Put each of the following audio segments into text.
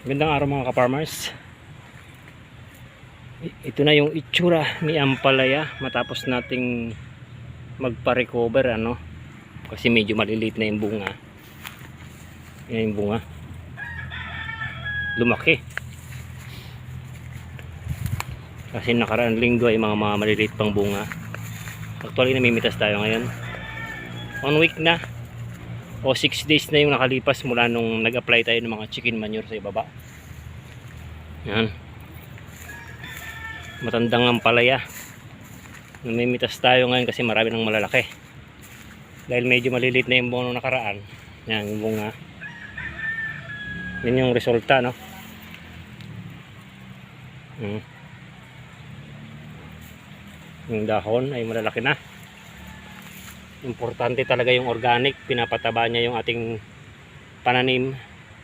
Gandang araw mga ka-farmers. I- Ito na yung itsura ni Ampalaya matapos nating magpa-recover ano. Kasi medyo maliliit na yung bunga. Yan yung bunga. Lumaki. Kasi nakaraan linggo ay mga, mga maliliit pang bunga. Actually namimitas tayo ngayon. One week na o 6 days na yung nakalipas mula nung nag-apply tayo ng mga chicken manure sa ibaba. Yan. Matandang ang palaya namimitas tayo ngayon kasi marami ng malalaki. Dahil medyo malilit na yung bono nakaraan. Yan yung bunga. Yun yung resulta no? Hmm. yung dahon ay malalaki na importante talaga yung organic. Pinapataba niya yung ating pananim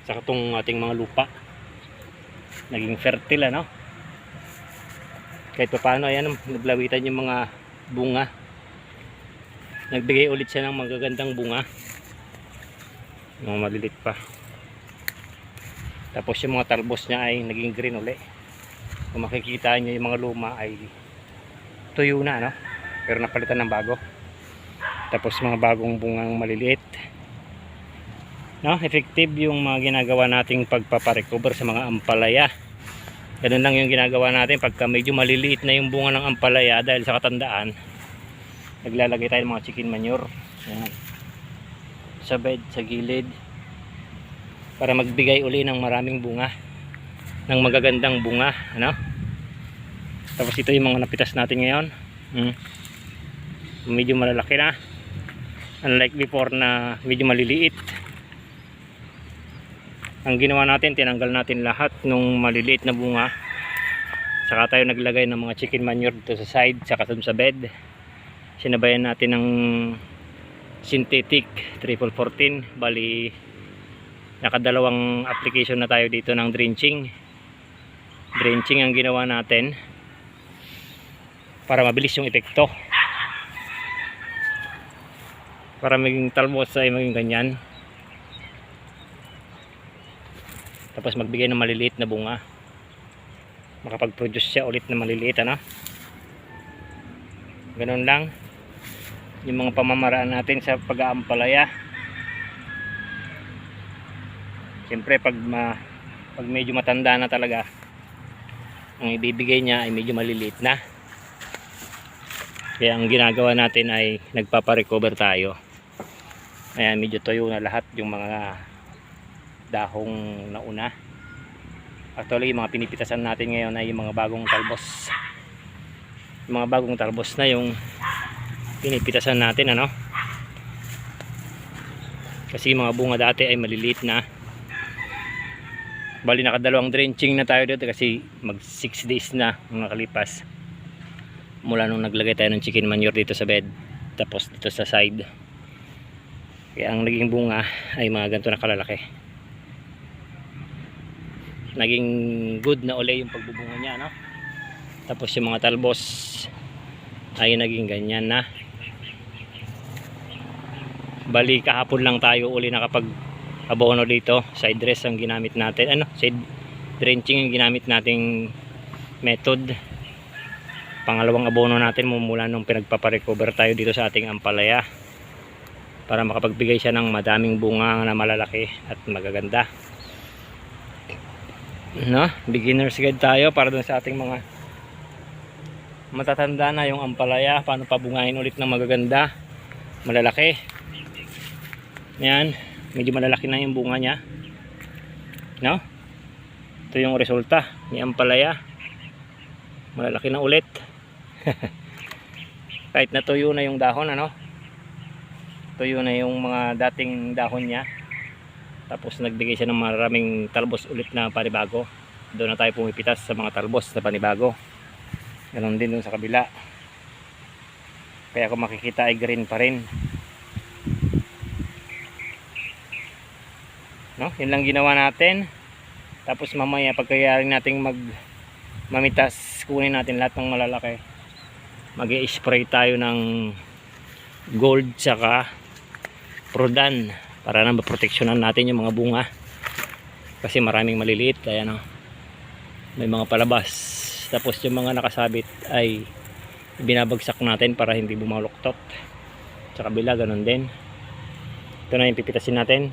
sa itong ating mga lupa. Naging fertile ano? Kahit pa paano ayan naglawitan yung mga bunga. Nagbigay ulit siya ng magagandang bunga. Mga malilit pa. Tapos yung mga talbos niya ay naging green uli. Kung makikita niyo yung mga luma ay tuyo na no pero napalitan ng bago tapos mga bagong bungang maliliit. No, effective yung mga ginagawa nating pagpaparecover sa mga ampalaya. Ganun lang yung ginagawa natin pagka medyo maliliit na yung bunga ng ampalaya dahil sa katandaan. Naglalagay tayo ng mga chicken manure. Yan. sa bed, sa gilid. Para magbigay uli ng maraming bunga. Ng magagandang bunga ano? Tapos ito yung mga napitas natin ngayon. Hmm. medyo malalaki na unlike before na medyo maliliit. Ang ginawa natin tinanggal natin lahat nung maliliit na bunga. Saka tayo naglagay ng mga chicken manure dito sa side saka sa bed. Sinabayan natin ng synthetic triple 14 bali nakadalawang application na tayo dito ng drenching. Drenching ang ginawa natin para mabilis yung epekto para maging talbos ay maging ganyan. Tapos magbigay ng maliliit na bunga. Makapag-produce siya ulit na maliliit ano? Ganun lang. Yung mga pamamaraan natin sa pag-aampalaya. Siyempre pag, ma, pag medyo matanda na talaga ang ibibigay niya ay medyo maliliit na. Kaya ang ginagawa natin ay nagpapa-recover tayo Ayan, medyo tuyo na lahat yung mga dahong nauna. Actually, yung mga pinipitasan natin ngayon ay yung mga bagong talbos. Yung mga bagong talbos na yung pinipitasan natin, ano? Kasi mga bunga dati ay maliliit na. Bali, nakadalawang drenching na tayo dito kasi mag 6 days na nakalipas. Mula nung naglagay tayo ng chicken manure dito sa bed. Tapos dito sa side. Kaya ang naging bunga ay mga ganito na kalalaki. Naging good na uli yung pagbubunga niya, no? Tapos yung mga talbos ay naging ganyan na. Bali kahapon lang tayo uli nakapag abono dito. Side dress ang ginamit natin. Ano? Side drenching ang ginamit nating method. Pangalawang abono natin mula nung pinagpaparecover tayo dito sa ating ampalaya para makapagbigay siya ng madaming bunga na malalaki at magaganda. No? beginners guide tayo para dun sa ating mga matatanda na yung ampalaya. Paano pabungahin ulit ng magaganda? Malalaki. Yan. Medyo malalaki na yung bunga nya no? ito yung resulta ni ampalaya. Malalaki na ulit. Kahit natuyo na yung dahon ano tuyo na yung mga dating dahon niya. Tapos nagbigay siya ng maraming talbos ulit na panibago. Doon na tayo pumipitas sa mga talbos na panibago. Ganoon din doon sa kabila. Kaya kung makikita ay green pa rin. No? yun lang ginawa natin. Tapos mamaya pagkayaring nating mag mamitas kunin natin lahat ng malalaki. Mag spray tayo ng gold tsaka prodan para na maproteksyonan natin yung mga bunga. Kasi maraming maliliit ayan oh. may mga palabas. Tapos yung mga nakasabit ay binabagsak natin para hindi bumaluktot. Sa kabila ganun din. Ito na yung pipitasin natin.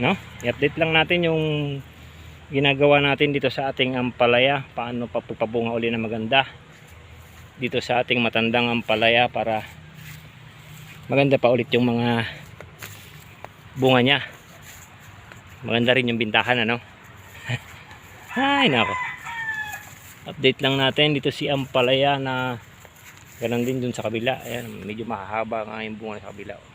No? I-update lang natin yung ginagawa natin dito sa ating ampalaya. Paano pa pagpabunga uli na maganda? Dito sa ating matandang ampalaya para maganda pa ulit yung mga bunga niya. Maganda rin yung bintahan ano? Ay nako. Update lang natin dito si ampalaya na ganun din dun sa kabila. Ayan medyo mahahaba nga yung bunga sa kabila oh.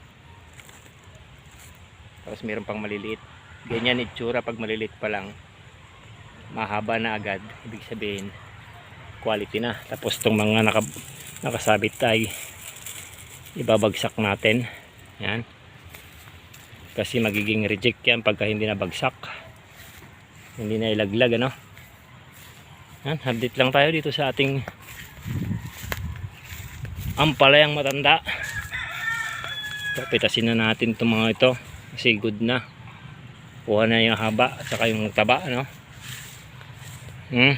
tapos meron pang maliliit. Ganyan itsura pag maliliit pa lang. Mahaba na agad. Ibig sabihin quality na. Tapos itong mga naka, nakasabit ay ibabagsak natin. Yan. Kasi magiging reject yan pagka hindi nabagsak. Hindi na ilaglag ano? Yan update lang tayo dito sa ating ampalayang matanda. Papitasin na natin itong mga ito kasi good na. Kuha na yung haba saka yung taba ano? Hmm.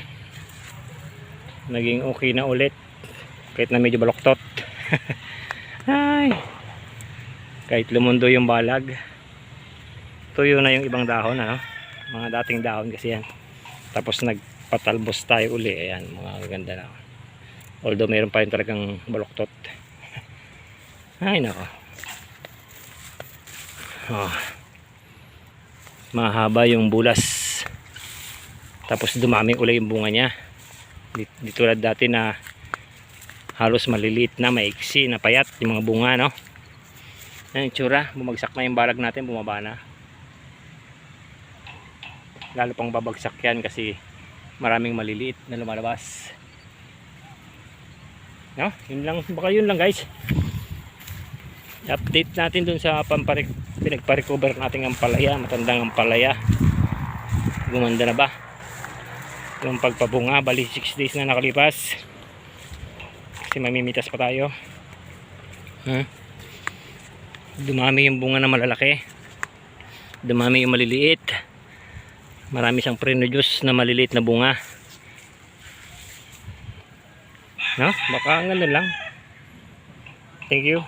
naging okay na ulit. Kahit na medyo baloktot ay. Kahit lumundo yung balag tuyo na yung ibang dahon ano? Mga dating dahon kasi yan. Tapos nagpatalbos tayo uli. Ayan mga ganda na. Although mayroon pa rin talagang baloktot ay nako. Oh. mahaba yung bulas. Tapos dumaming uli yung bunga niya. Di, di tulad dati na halos maliliit na maiksi na payat yung mga bunga no? Yan yung tsura bumagsak na yung balag natin bumaba na. Lalo pang babagsak yan kasi maraming maliliit na lumalabas. No? Yun lang. Baka yun lang guys. Update natin dun sa pamparik pinagpa-recover natin ang palaya. Matandang ang palaya. Gumanda na ba? Yung pagpabunga bali 6 days na nakalipas kasi mamimitas pa tayo. Huh? dumami yung bunga na malalaki. Dumami yung maliliit. Marami siyang prenojuice na maliliit na bunga. No? baka ganun lang. Thank you